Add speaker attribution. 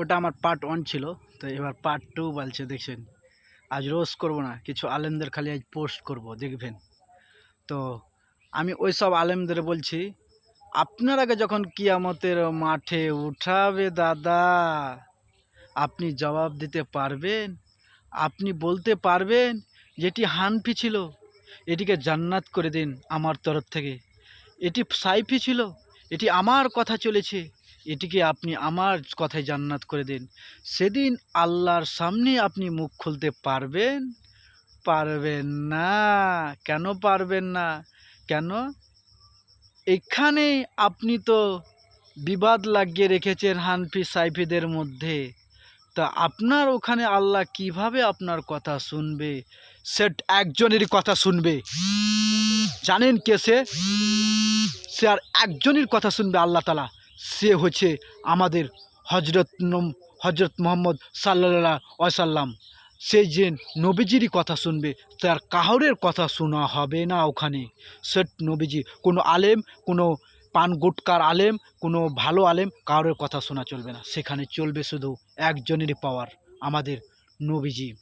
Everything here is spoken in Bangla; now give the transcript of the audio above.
Speaker 1: ওটা আমার পার্ট ওয়ান ছিল, তো এবার পার্ট টু বলছে, দেখছেন, আজ রোজ করব না, কিছু আলেমদের খালি আজ পোস্ট করব, দেখবেন। তো আমি ওই সব আলেমদের বলছি, আপনার আগে যখন কিয়ামতের মাঠে উঠাবে দাদা, আপনি জবাব দিতে পারবেন, আপনি বলতে পারবেন যেটি হানফি ছিল, এটিকে জান্নাত করে দিন আমার তরফ থেকে। এটি সাইফি ছিল, এটি আমার কথা চলেছে এটিকে আপনি আমার কথায় জান্নাত করে দিন। সেদিন আল্লাহর সামনে আপনি মুখ খুলতে পারবেন? পারবেন না। কেন পারবেন না? কেন? এখানে আপনি তো বিবাদ লাগিয়ে রেখেছেন হানফি সাইফিদের মধ্যে। তা আপনার ওখানে আল্লাহ কীভাবে আপনার কথা শুনবে? সে একজনেরই কথা শুনবে। জানেন কে সে? আর একজনের কথা শুনবে আল্লাহ তালা সে হচ্ছে আমাদের হজরত হজরত মোহাম্মদ সাল্লাহ ওয়াসাল্লাম সে যে নবীজিরই কথা শুনবে, তার কাহরের কথা শোনা হবে না ওখানে। সে নবীজি, কোনো আলেম, কোনো পান গুটকার আলেম, কোনো ভালো আলেম কারোর কথা শোনা চলবে না। সেখানে চলবে শুধু একজনেরই পাওয়ার আমাদের নবীজি।